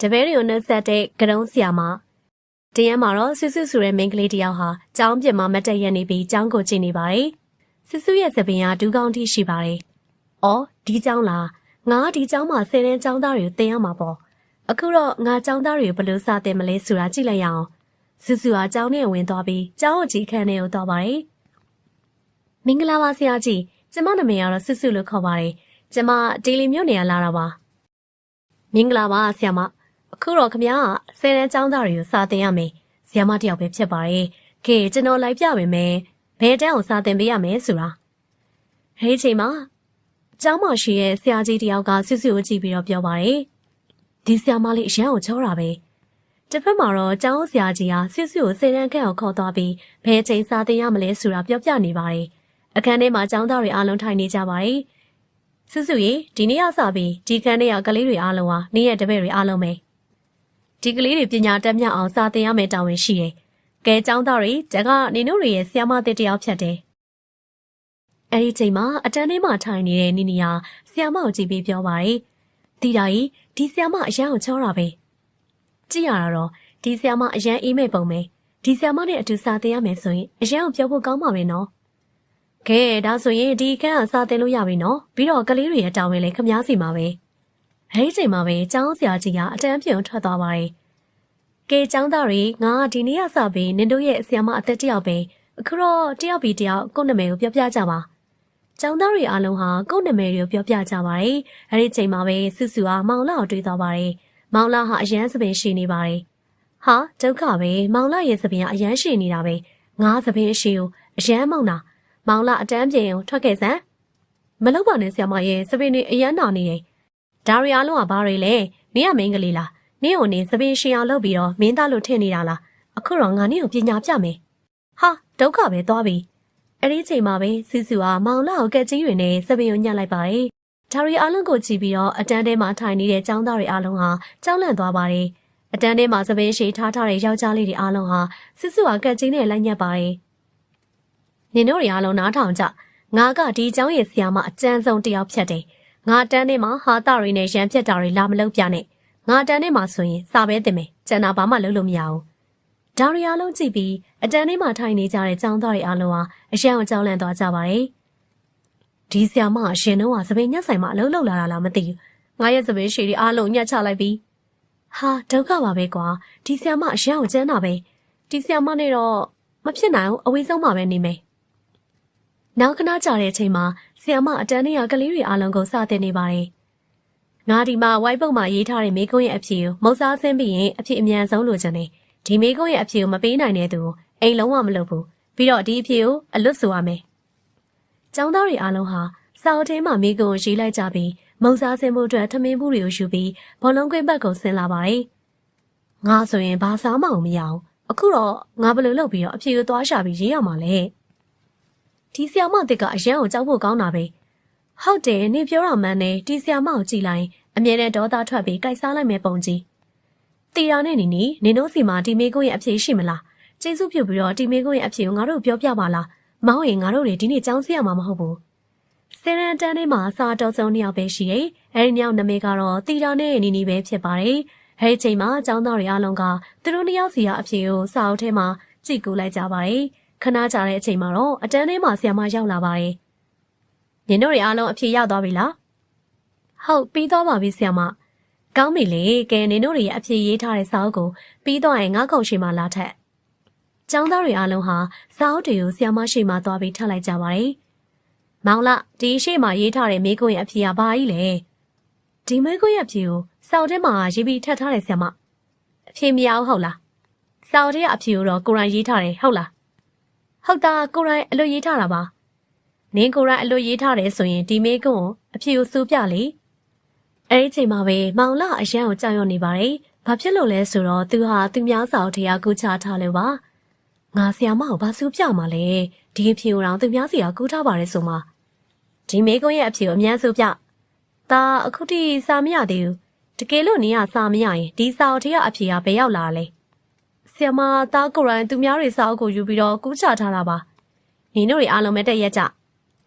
တပည့်တွေကိုနှုတ်ဆက်တဲ့ကတုံးဆရာမတရားမှာတော့ဆွဆွဆိုတဲ့မိန်းကလေးတစ်ယောက်ဟာကျောင်းပြင်မှာမတ်တက်ရက်နေပြီးကျောင်းကိုကြည့်နေပါတယ်ဆွဆွရဲ့သပင်ကဒူးကောင်းထိရှိပါတယ်။အော်ဒီကျောင်းလားငါဒီကျောင်းမှာဆယ်တန်းကျောင်းသားတွေကိုသင်ရမှာပေါ့။အခုတော့ငါကျောင်းသားတွေကိုဘယ်လိုစသင်မလဲဆိုတာကြည့်လိုက်ရအောင်။ဆွဆွကကျောင်းထဲဝင်သွားပြီးကျောင်းအကြီးခန်းထဲကိုသွားပါတယ်။မင်္ဂလာပါဆရာကြီးကျမနာမည်ကတော့ဆွဆွလို့ခေါ်ပါတယ်။ကျမဒေလီမြို့နေရလာတာပါ။မင်္ဂလာပါဆရာမအ ခုတော့ခမကဆယ်တန်းကျောင်းသားတွေကိုစာသင်ရမယ်။ဆရာမတစ်ယောက်ပဲဖြစ်ပါတယ်။ခေကျွန်တော်လိုက်ပြပေးမယ်။ဘယ်တန်းကိုစာသင်ပေးရမယ်ဆိုတာ။ဟဲ့ချိန်မှာကျောင်းမှာရှိရဲ့ဆရာကြီးတယောက်ကဆွဆွကိုကြည့်ပြီးတော့ပြောပါတယ်။ဒီဆရာမလေးအရန်ကိုချောတာပဲ။တစ်ဖက်မှာတော့ကျောင်းဆရာကြီးကဆွဆွကိုဆယ်တန်းခန့်ကိုခေါ်သွားပြီးဘယ်ချိန်စာသင်ရမလဲဆိုတာပြောပြနေပါတယ်။အခန်းထဲမှာကျောင်းသားတွေအားလုံးထိုင်နေကြပါတယ်။ဆွဆွရေဒီနေ့ကစပြီးဒီခန်းထဲကကလေးတွေအားလုံးဟာနေ့ရက်တပည့်တွေအားလုံးပဲ ဒီကလေးတွေပညာတက်မြတ်အောင်စာသင်ရမယ်တာဝန်ရှိတယ်။ကဲကျောင်းသားတွေတကနေတို့တွေရဲ့ဆ iam မတစ်တယောက်ဖြတ်တယ်။အဲဒီချိန်မှာအတန်းထဲမှာထိုင်နေတဲ့နီနီယာဆ iam မကိုကြည့်ပြီးပြောပါတယ်။တီတာကြီးဒီဆ iam မအရန်ကိုချောတာပဲ။ကြည့်ရတာတော့ဒီဆ iam မအရန်အေးမဲ့ပုံပဲ။ဒီဆ iam မနဲ့အတူစာသင်ရမယ်ဆိုရင်အရန်ကိုပြောဖို့ကောင်းပါပဲနော်။ကဲဒါဆိုရင်ဒီခန်းကစာသင်လို့ရပြီနော်။ပြီးတော့ကလေးတွေရဲ့တာဝန်လည်းခမားစီမှာပဲ။အဲဒီချိန်မှာပဲကျောင်းဆရာကြီးကအတန်းပြုံထွက်သွားပါတယ်။ ကဲကျောင်းသားတွေငါဒီနေ့ကစပြီးနင်တို့ရဲ့ဆရာမအသက်တယောက်ပဲအခုတော့တယောက်ပြီးတယောက်ကိုယ့်နာမည်ကိုပြောပြကြပါ။ကျောင်းသားတွေအားလုံးဟာကိုယ့်နာမည်တွေကိုပြောပြကြပါတယ်။အဲဒီချိန်မှာပဲစုစုကမောင်လာကိုတွေ့သွားပါတယ်။မောင်လာဟာအရန်စပင်ရှိနေပါတယ်။ဟာဒုက္ခပဲမောင်လာရဲ့စပင်ကအရန်ရှိနေတာပဲ။ငါစပင်ရှိကိုအရန်မောင်တာမောင်လာအတန်းပြင်ကိုထွက်ခဲ့စမ်းမလောက်ပါနဲ့ဆရာမရဲ့စပင်တွေအရန်နာနေတယ်။ဒါရီအားလုံးကဘာတွေလဲ။နင်းကမင်းကလေးလား။ နင်းကိုနင်းစပင်ရှင်အောင်လုပ်ပြီးတော့မင်းသားလို့ထင်နေတာလား။အခုတော့ငါနင်းကိုပညာပြမယ်။ဟာဒုက္ခပဲသွားပြီ။အဲ့ဒီချိန်မှာပဲစီစုကမောင်လာကိုကက်ကြီးတွေနဲ့စပင်ကိုညှက်လိုက်ပါတယ်။ဒါရီအားလုံးကိုကြည့်ပြီးတော့အတန်းထဲမှာထိုင်နေတဲ့ចောင်းသားတွေအားလုံးဟာကြောက်လန့်သွားပါတယ်။အတန်းထဲမှာစပင်ရှိထားထားတဲ့ယောက်ျားလေးတွေအားလုံးဟာစစ်စုကကက်ကြီးနဲ့လိုက်ညက်ပါတယ်။နင်တို့တွေအားလုံးနားထောင်ကြ။ငါကဒီเจ้าရဲ့ဆရာမအကျန်းဆုံးတယောက်ဖြတ်တယ်။ငါတန်းထဲမှာဟာတာတွေနဲ့ရန်ဖြတ်တာတွေလာမလုပ်ပြနဲ့။ ငါတန်းထဲမှာဆိုရင်စာပဲတင်မယ်။ကျန်တာဘာမှလုပ်လို့မရဘူး။ဒါရီအားလုံးကြည့်ပြီးအတန်းထဲမှာထိုင်နေကြတဲ့ចောင်းသားတွေအားလုံးဟာအရန်ကိုကြောက်လန့်သွားကြပါတယ်။ဒီဆရာမအရှင်တော့ကစပင်းညက်ဆိုင်မှာအလုပ်လုပ်လာတာလားမသိဘူး။ငါရဲ့စပင်းရှည်တွေအားလုံးညက်ချလိုက်ပြီးဟာဒုက္ခပါပဲကွာ။ဒီဆရာမအရန်ကိုကျန်းတာပဲ။ဒီဆရာမနဲ့တော့မဖြစ်နိုင်ဘူးအဝေးဆုံးမှာပဲနေမယ်။နောက်ခဏကြာတဲ့အချိန်မှာဆီယမအတန်းနေရကလေးတွေအားလုံးကိုစတင်နေပါတယ်။ ငါဒီမှာဝိုက်ပုတ်မှာရေးထားတဲ့မိကုန်းရဲ့အဖြေကိုမုတ်စားဆင်းပြီးရင်အဖြေအမြန်ဆုံးလိုချင်တယ်။ဒီမိကုန်းရဲ့အဖြေကိုမပေးနိုင်တဲ့သူကိုအိမ်လုံးဝမလုပ်ဘူး။ပြီးတော့ဒီအဖြေကိုအလွတ်ဆိုရမယ်။ကျောင်းသားတွေအားလုံးဟာစာအုပ်ထဲမှာမိကုန်းကိုရေးလိုက်ကြပြီးမုတ်စားဆင်းဖို့အတွက်ထမင်းဘူးတွေကိုယူပြီးဘောလုံးကွင်းဘက်ကိုဆင်းလာပါတယ်။ငါဆိုရင်ဘာစားမှမရအောင်။အခုတော့ငါဘယ်လိုလုပ်ပြီးတော့အဖြေကိုသွားရှာပြီးရေးရမှာလဲ။ဒီဆီယာမတစ်ကအရန်ကိုကြောက်ဖို့ကောင်းတာပဲ ဟုတ်တယ်နင်ပြောတာမှန်တယ်ဒီဆီယာမကိုကြည်လိုက်အမြဲတမ်းဒေါသထွက်ပြီးကြိုက်စားလိုက်မယ်ပုံကြီးတီရာနဲ့နီနီနင်တို့စီမှာဒီမေကိုရဲ့အဖြေရှိမလားကျေးဇူးပြုပြီးတော့ဒီမေကိုရဲ့အဖြေကိုငါတို့ပြောပြပါလားမဟုတ်ရင်ငါတို့တွေဒီနေ့ကြောင်းစရမှာမဟုတ်ဘူးစရန်တန်းထဲမှာစာတော်စုံနှစ်ယောက်ပဲရှိရဲ့အဲဒီနှစ်ယောက်နာမည်ကတော့တီရာနဲ့နီနီပဲဖြစ်ပါတယ်အဲဒီချိန်မှာကျောင်းသားတွေအားလုံးကသူတို့နှစ်ယောက်စီကအဖြေကိုစာအုပ်ထဲမှာကြည့်ကူလိုက်ကြပါတယ်ခဏကြာတဲ့အချိန်မှာတော့အတန်းထဲမှာဆရာမရောက်လာပါတယ်။ နင်တို့တွေအားလုံးအဖြေရောက်သွားပြီလား။ဟုတ်ပြီးသွားပါပြီဆရာမ။ကောင်းပြီလေ။ကဲနင်တို့တွေရဲ့အဖြေရေးထားတဲ့စာအုပ်ကိုပြီးတော့ရင်ငါ့ခုံရှိမှလာထက်။ကျောင်းသားတွေအားလုံးဟာစာအုပ်တွေကိုဆရာမရှိမှသွားပြီးထပ်လိုက်ကြပါတယ်။မောင်လာဒီရှိမှရေးထားတဲ့မိခွန်းရဲ့အဖြေကဘာကြီးလဲ။ဒီမိခွန်းရဲ့အဖြေကိုစာအုပ်ထဲမှာရေးပြီးထပ်ထားတယ်ဆရာမ။အဖြေမရဘူးဟုတ်လား။စာအုပ်ထဲကအဖြေကိုတော့ကိုရိုင်းရေးထားတယ်ဟုတ်လား။ဟုတ်တာကိုရိုင်းအလွတ်ရေးထားတာပါ နင်းကိုရိုင်းအလွတ်ရေးထားတယ်ဆိုရင်ဒီမေကွန်းကိုအဖြေကိုစူးပြလေအဲ့ဒီချိန်မှာပဲမောင်လာအရန်ကိုကြောက်ရွံ့နေပါတယ်ဘာဖြစ်လို့လဲဆိုတော့သူဟာသူများစာအုပ်တရားကူချထားလို့ပါငါဆရာမကိုဘာစူးပြမှာလဲဒီအဖြေကိုတော့သူများစီကကူထားပါတယ်ဆိုမှဒီမေကွန်းရဲ့အဖြေကိုအမြန်စူးပြဒါအခုထိစာမရသေးဘူးတကယ်လို့နင်းကစာမရရင်ဒီစာအုပ်ထဲကအဖြေကဘယ်ရောက်လာလဲဆီယမသားကိုရိုင်းသူများတွေစာအုပ်ကိုယူပြီးတော့ကူးချထားတာပါနင်တို့တွေအားလုံးမဲ့တက်ရက်ကြ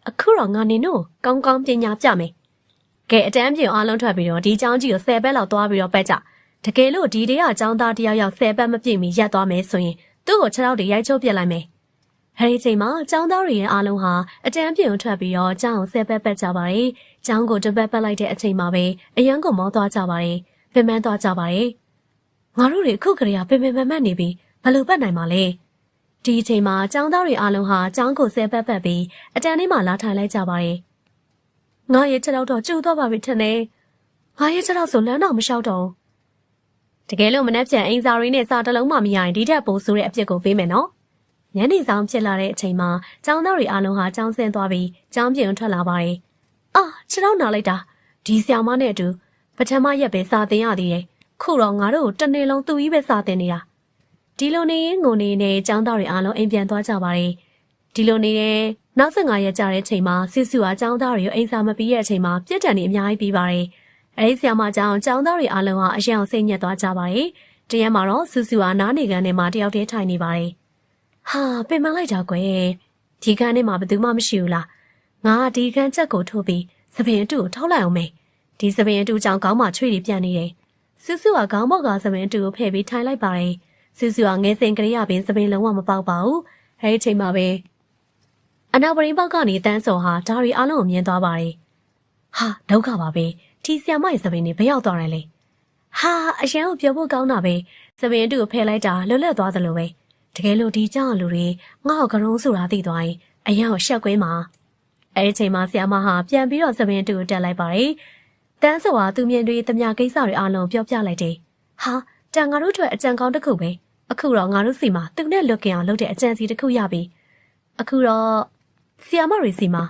အခုတော့ငါနင်တို့ကောင်းကောင်းပညာပြမယ်။ကဲအတန်းပြင်အားလုံးထွက်ပြီးတော့ဒီအကြောင်းကြီးကို10ဘက်လောက်သွားပြီးတော့ပက်ကြ။တကယ်လို့ဒီတရအကြောင်းသားတယောက်ယောက်10ဘက်မပြည့်မီရက်သွားမယ်ဆိုရင်သူ့ကိုခြေထောက်တွေရိုက်ချုပ်ပြစ်လိုက်မယ်။အဲဒီချိန်မှာအကြောင်းသားတွေရဲ့အားလုံးဟာအတန်းပြင်ကိုထွက်ပြီးတော့အကြောင်းကို10ဘက်ပက်ကြပါတယ်။အကြောင်းကိုတစ်ဘက်ပက်လိုက်တဲ့အချိန်မှာပဲအရန်ကိုမောသွားကြပါတယ်။ပင်ပန်းသွားကြပါတယ်။ငါတို့တွေအခုကလေးကပင်ပင်မမတ်နေပြီးဘယ်လိုပတ်နိုင်မှာလဲ။ ဒီအချိန်မှာကျောင်းသားတွေအားလုံးဟာကျောင်းကိုဆဲပတ်ပတ်ပြီးအတန်းလေးမှာလာထိုင်လိုက်ကြပါတယ်။ငါရဲ့ခြေထောက်တော့ကျိုးသွားပါပြီထင်တယ်။ငါရဲ့ခြေထောက်ဆိုလမ်းတော့မလျှောက်တော့။တကယ်လို့မနှက်ပြန်အင်စာရင်းနဲ့စာတလုံးမှမရရင်ဒီထက်ပိုဆိုတဲ့အဖြစ်ကိုပေးမယ်နော်။ညနေဆောင်ဖြစ်လာတဲ့အချိန်မှာကျောင်းသားတွေအားလုံးဟာကျောင်းဆင်းသွားပြီးကျောင်းပြင်ထွက်လာပါတယ်။အာခြေထောက်နာလိုက်တာဒီဆရာမနဲ့အတူပထမရက်ပဲစာသင်ရသေးတယ်။ခုတော့ငါတို့ကိုတစ်နေ့လုံးသူကြီးပဲစာသင်နေတာ။ ဒီလိုနေရင်ငုံနေနေចောင်းသားတွေအားလုံးအိမ်ပြန်သွားကြပါတယ်။ဒီလိုနေရင်နောက်15ရက်ကြာတဲ့အချိန်မှာစစ်စုအားចောင်းသားတွေကိုအိမ်စာမပြီးတဲ့အချိန်မှာပြစ်ဒဏ်တွေအများကြီးပြီးပါတယ်။အဲဒီဆ iam မကြောင့်ចောင်းသားတွေအားလုံးဟာအရင်အောင်စိတ်ညစ်သွားကြပါတယ်။တရက်မှာတော့စုစုအားနားနေကန်ထဲမှာတယောက်တည်းထိုင်နေပါတယ်။ဟာပင်မလိုက်တာကွယ်။ဒီကန်ထဲမှာဘယ်သူမှမရှိဘူးလား။ငါကဒီကန်ချက်ကိုထိုးပြီးသပင်အတူကိုထောက်လိုက်အောင်မေ။ဒီသပင်အတူကြောင့်ခေါင်းမှာချွေတွေပြန့်နေတယ်။စုစုကခေါင်းဘော့ကသပင်အတူကိုဖဲ့ပြီးထိုင်လိုက်ပါတယ်။ စုစုကငယ်စဉ်ကလေးရပင်သပင်လုံးဝမပေါက်ပါဘူး။အဲဒီအချိန်မှာပဲအနောက်ပရင်းပေါက်ကနေတန်းစော်ဟာဒါရီအားလုံးကိုမြင်သွားပါတယ်။ဟာဒုက္ခပါပဲ။ဒီဆီယမရဲ့သပင်တွေဘယ်ရောက်သွားတယ်လဲ။ဟာအရန်ကိုပြောဖို့ကောင်းတာပဲ။သပင်အတူကိုဖဲလိုက်တာလွတ်လပ်သွားသလိုပဲ။တကယ်လို့ဒီကြောင်လူတွေငါ့ကိုကရုံးဆိုတာသိသွားရင်အရန်ကိုရှက်ကွင်းမှာ။အဲဒီအချိန်မှာဆီယမဟာပြန်ပြီးတော့သပင်အတူကိုတက်လိုက်ပါတယ်။တန်းစော်ဟာသူမြင်တွေတမျှကိစ္စတွေအားလုံးပြောပြလိုက်တယ်။ဟာတန်ငါတို့ထွက်အကြံကောင်းတစ်ခုပဲ။ အခုတော့ငါတို့စီမှာသူနဲ့လွတ်ကင်အောင်လုပ်တဲ့အကြံစီတစ်ခုရပြီ။အခုတော့ဆီယာမတွေစီမှာ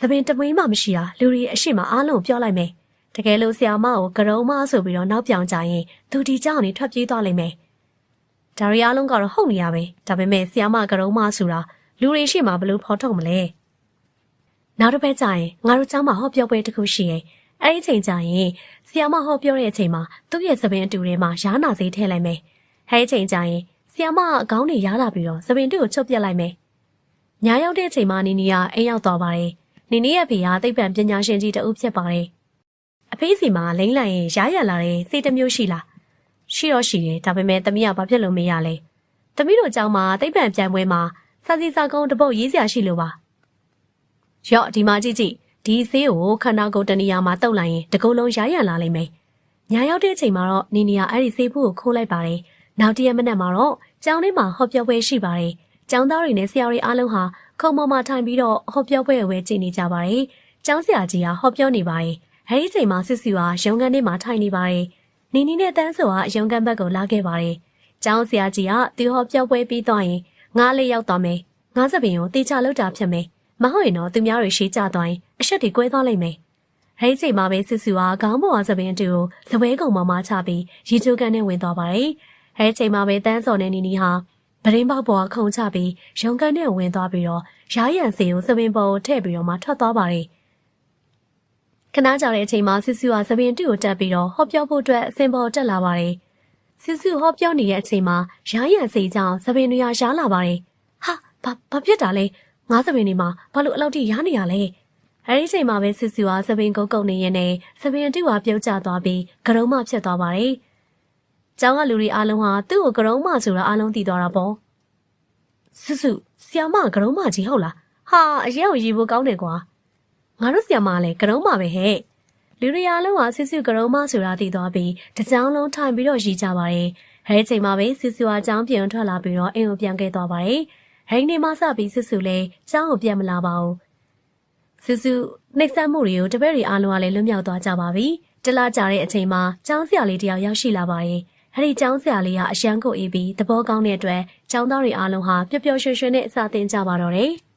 သပင်တမွေးမှမရှိတာလူတွေအရှိမအားလုံးပြောလိုက်မယ်။တကယ်လို့ဆီယာမကိုကရုံးမဆိုပြီးတော့နောက်ပြောင်ကြရင်သူဒီကြောင်နေထွက်ပြေးသွားလိမ့်မယ်။ဒါရီအားလုံးကတော့ဟုတ်နေရပဲ။ဒါပေမဲ့ဆီယာမကရုံးမဆိုတာလူတွေရှိမှဘလို့ဖော်ထုတ်မလဲ။နောက်တစ်ပတ်ကျရင်ငါတို့ကျောင်းမှာဟောပြောပွဲတစ်ခုရှိရဲ့။အဲ့ဒီအချိန်ကျရင်ဆီယာမဟောပြောတဲ့အချိန်မှာသူ့ရဲ့သပင်အတူထဲမှာရားနာစေးထည့်လိုက်မယ်။ အဲ့ဒီအချိန်ကျရင်ဆီယာမကခေါင်းတွေရားလာပြီးတော့သပင်တူကိုချုပ်ပြတ်လိုက်မယ်။ညာရောက်တဲ့အချိန်မှာနီနီကအိမ်ရောက်သွားပါတယ်။နီနီရဲ့ဖေကသိပ္ပံပညာရှင်ကြီးတဦးဖြစ်ပါတယ်။အဖေးစီမှာလိမ့်လိုက်ရင်ရားရလာတဲ့စိတ်တစ်မျိုးရှိလား။ရှိတော့ရှိတယ်ဒါပေမဲ့သမီးကဘာဖြစ်လို့မရလဲ။သမီးတို့ကျောင်းမှာသိပ္ပံပြိုင်ပွဲမှာစာစီစာကုန်းတစ်ပုတ်ရေးစရာရှိလို့ပါ။ရော့ဒီမှာကြည့်ကြည့်ဒီဆေးကိုခန္ဓာကိုယ်တနေရာမှာတုပ်လိုက်ရင်တကုံလုံးရားရလာလိမ့်မယ်။ညာရောက်တဲ့အချိန်မှာတော့နီနီကအဲ့ဒီဆေးဘူးကိုခိုးလိုက်ပါတယ်။ နောက်တရက်မနက်မှာတော့ကျောင်းထဲမှာဟောပြောပွဲရှိပါတယ်။ကျောင်းသားတွေနဲ့ဆရာတွေအားလုံးဟာခုံပေါ်မှာထိုင်ပြီးတော့ဟောပြောပွဲကိုပဲကြည့်နေကြပါတယ်။ကျောင်းဆရာကြီးကဟောပြောနေပါတယ်။အဲဒီအချိန်မှာစစ်စီကရုံးခန်းထဲမှာထိုင်နေပါတယ်။နီနီနဲ့တန်းဆိုကရုံးခန်းဘက်ကိုလာခဲ့ပါတယ်။ကျောင်းဆရာကြီးကသူဟောပြောပွဲပြီးသွားရင်ငါးလေးရောက်သွားမယ်။ငါးစပင်ကိုတေချာလောက်တာဖြစ်မယ်။မဟုတ်ရင်တော့သူများတွေရှေးကြသွားရင်အဆက်တွေကွဲသွားလိမ့်မယ်။အဲဒီအချိန်မှာပဲစစ်စီကခေါင်းပေါ်ကစပင်အတူကိုသပွဲကုံပေါ်မှာချပြီးရီချိုးကန်နဲ့ဝင်သွားပါတယ်။ အဲဒီအချိန်မှာပဲတန်းစော်နဲ့နီနီဟာပရင်းပေါက်ပေါ်ကခုံချပြီးရုံကန်နဲ့ဝင်သွားပြီးတော့ရားရံစီကိုသပင်ပေါ်ကိုထည့်ပြီးတော့မှထွက်သွားပါတယ်ခဏကြာတဲ့အချိန်မှာဆစ်ဆူကသပင်တူကိုတက်ပြီးတော့ဟောပြောဖို့အတွက်အစင်ပေါ်တက်လာပါတယ်ဆစ်ဆူဟောပြောနေတဲ့အချိန်မှာရားရံစီကြောင့်သပင်တွေရှားလာပါတယ်ဟာဘာဘာဖြစ်တာလဲငါးသပင်တွေမှာဘာလို့အလောက်ထိရားနေရလဲအဲဒီအချိန်မှာပဲဆစ်ဆူကသပင်ကုတ်ကုတ်နေရင်နဲ့သပင်တူကပြုတ်ကျသွားပြီးကရုံးမဖြစ်သွားပါတယ် ကျောင်းကလူတွေအားလုံးဟာသူ့ကိုကရုံးမဆိုတာအားလုံးသိသွားတာပေါ့စုစုဆီယာမကရုံးမကြီးဟုတ်လားဟာအရင်ကရီဖို့ကောင်းတယ်ကွာငါတို့ဆီယာမလည်းကရုံးမပဲဟဲ့လူတွေအားလုံးဟာဆူဆူကရုံးမဆိုတာသိသွားပြီးတကြောင်လုံးထိုင်ပြီးတော့ရီကြပါတယ်အဲဒီချိန်မှာပဲဆူဆူအကြောင်းပြန်ထွက်လာပြီးတော့အိမ်ကိုပြန်ခဲ့သွားပါတယ်ဟိန်းနေမှစပြီးဆူဆူလည်းကျောင်းကိုပြန်မလာပါဘူးဆူဆူနှိပ်စက်မှုတွေကိုတပည့်တွေအားလုံးကလည်းလွတ်မြောက်သွားကြပါပြီတလားကြတဲ့အချိန်မှာကျောင်းဆရာလေးတယောက်ရောက်ရှိလာပါတယ် အဲ့ဒီကျောင်းဆရာလေးကအရှမ်းကိုအေးပြီးသဘောကောင်းတဲ့အတွက်ကျောင်းသားတွေအားလုံးဟာပျော်ပျော်ရွှင်ရွှင်နဲ့အစာသင်ကြပါတော့တယ်။